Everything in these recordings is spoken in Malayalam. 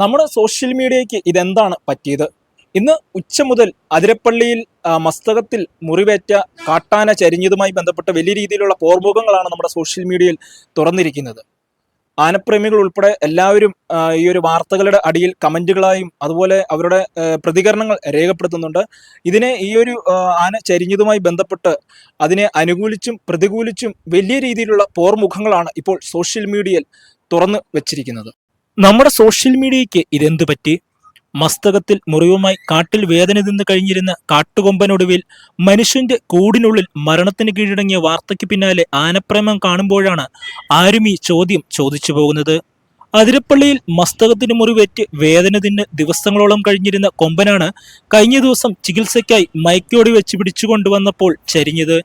നമ്മുടെ സോഷ്യൽ മീഡിയയ്ക്ക് ഇതെന്താണ് പറ്റിയത്? ഇന്ന് ഉച്ച മുതൽ അതിരപ്പള്ളിയിൽ മസ്തകത്തിൽ മുറിവേറ്റ കാട്ടാന ചരിഞ്ഞതുമായി ബന്ധപ്പെട്ട വലിയ രീതിയിലുള്ള പോർമുഖങ്ങളാണ് നമ്മുടെ സോഷ്യൽ മീഡിയയിൽ തുറന്നിരിക്കുന്നത്. ആനപ്രേമികൾ ഉൾപ്പെടെ എല്ലാവരും ഈ ഒരു വാർത്തകളുടെ അടിയിൽ കമന്റുകളായും അതുപോലെ അവരുടെ പ്രതികരണങ്ങൾ രേഖപ്പെടുത്തുന്നുണ്ട്. ഇതിനെ ഈ ഒരു ആന ചരിഞ്ഞതുമായി ബന്ധപ്പെട്ട് അതിനെ അനുകൂലിച്ചും പ്രതികൂലിച്ചും വലിയ രീതിയിലുള്ള പോർമുഖങ്ങളാണ് ഇപ്പോൾ സോഷ്യൽ മീഡിയയിൽ തുറന്നു വെച്ചിരിക്കുന്നത്. നമ്മുടെ സോഷ്യൽ മീഡിയയ്ക്ക് ഇതെന്തു പറ്റി? മസ്തകത്തിൽ മുറിവുമായി കാട്ടിൽ വേദന നിന്ന് കഴിഞ്ഞിരുന്ന കാട്ടുകൊമ്പനൊടുവിൽ മനുഷ്യന്റെ കൂടിനുള്ളിൽ മരണത്തിന് കീഴടങ്ങിയ വാർത്തയ്ക്ക് പിന്നാലെ ആനപ്രേമം കാണുമ്പോഴാണ് ആരും ഈ ചോദ്യം ചോദിച്ചു പോകുന്നത്. അതിരപ്പള്ളിയിൽ മസ്തകത്തിന് മുറിവേറ്റ് വേദന തിന്ന് ദിവസങ്ങളോളം കഴിഞ്ഞിരുന്ന കൊമ്പനാണ് കഴിഞ്ഞ ദിവസം ചികിത്സയ്ക്കായി മയക്കോടി വെച്ച് പിടിച്ചുകൊണ്ടുവന്നപ്പോൾ ചരിഞ്ഞത്.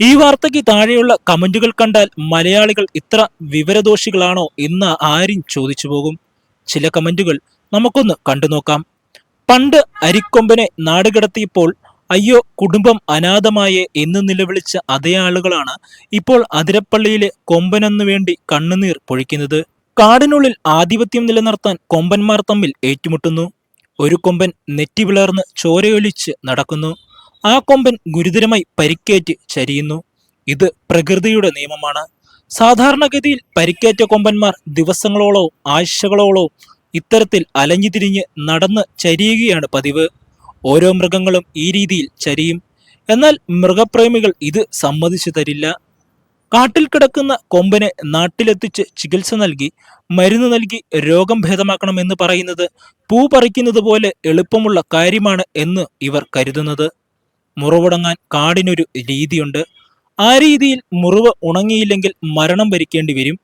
ഈ വാർത്തയ്ക്ക് താഴെയുള്ള കമന്റുകൾ കണ്ടാൽ മലയാളികൾ ഇത്ര വിവരദോഷികളാണോ എന്ന് ആരും ചോദിച്ചു പോകും. ചില കമന്റുകൾ നമുക്കൊന്ന് കണ്ടു നോക്കാം. പണ്ട് അരിക്കൊമ്പനെ നാടുകടത്തിയപ്പോൾ അയ്യോ കുടുംബം അനാഥമായേ എന്ന് നിലവിളിച്ച അതേ ആളുകളാണ് ഇപ്പോൾ അതിരപ്പള്ളിയിലെ കൊമ്പനെന്നു വേണ്ടി കണ്ണുനീർ പൊഴിക്കുന്നത്. കാടിനുള്ളിൽ ആധിപത്യം നിലനിർത്താൻ കൊമ്പന്മാർ തമ്മിൽ ഏറ്റുമുട്ടുന്നു. ഒരു കൊമ്പൻ നെറ്റി വിളർന്ന് ചോരയൊലിച്ച് നടക്കുന്നു. ആ കൊമ്പൻ ഗുരുതരമായി പരിക്കേറ്റ് ചരിയുന്നു. ഇത് പ്രകൃതിയുടെ നിയമമാണ്. സാധാരണഗതിയിൽ പരിക്കേറ്റ കൊമ്പന്മാർ ദിവസങ്ങളോളോ ആഴ്ചകളോളോ ഇത്തരത്തിൽ അലഞ്ഞു തിരിഞ്ഞ് നടന്ന് ചരിയുകയാണ് പതിവ്. ഓരോ മൃഗങ്ങളും ഈ രീതിയിൽ ചരിയും. എന്നാൽ മൃഗപ്രേമികൾ ഇത് സമ്മതിച്ചു തരില്ല. കാട്ടിൽ കിടക്കുന്ന കൊമ്പനെ നാട്ടിലെത്തിച്ച് ചികിത്സ നൽകി മരുന്ന് നൽകി രോഗം ഭേദമാക്കണമെന്ന് പറയുന്നത് പൂ പറിക്കുന്നത് പോലെ എളുപ്പമുള്ള കാര്യമാണ് എന്ന് ഇവർ കരുതുന്നത്. മുറിവുടങ്ങാൻ കാടിനൊരു രീതിയുണ്ട്. ആ രീതിയിൽ മുറിവ് ഉണങ്ങിയില്ലെങ്കിൽ മരണം വരിക്കേണ്ടി വരും.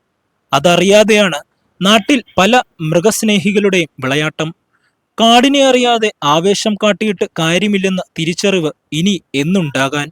അതറിയാതെയാണ് നാട്ടിൽ പല മൃഗസ്നേഹികളുടെയും വിളയാട്ടം. കാടിനെ അറിയാതെ ആവേശം കാട്ടിയിട്ട് കാര്യമില്ലെന്ന തിരിച്ചറിവ് ഇനി എന്നുണ്ടാകാൻ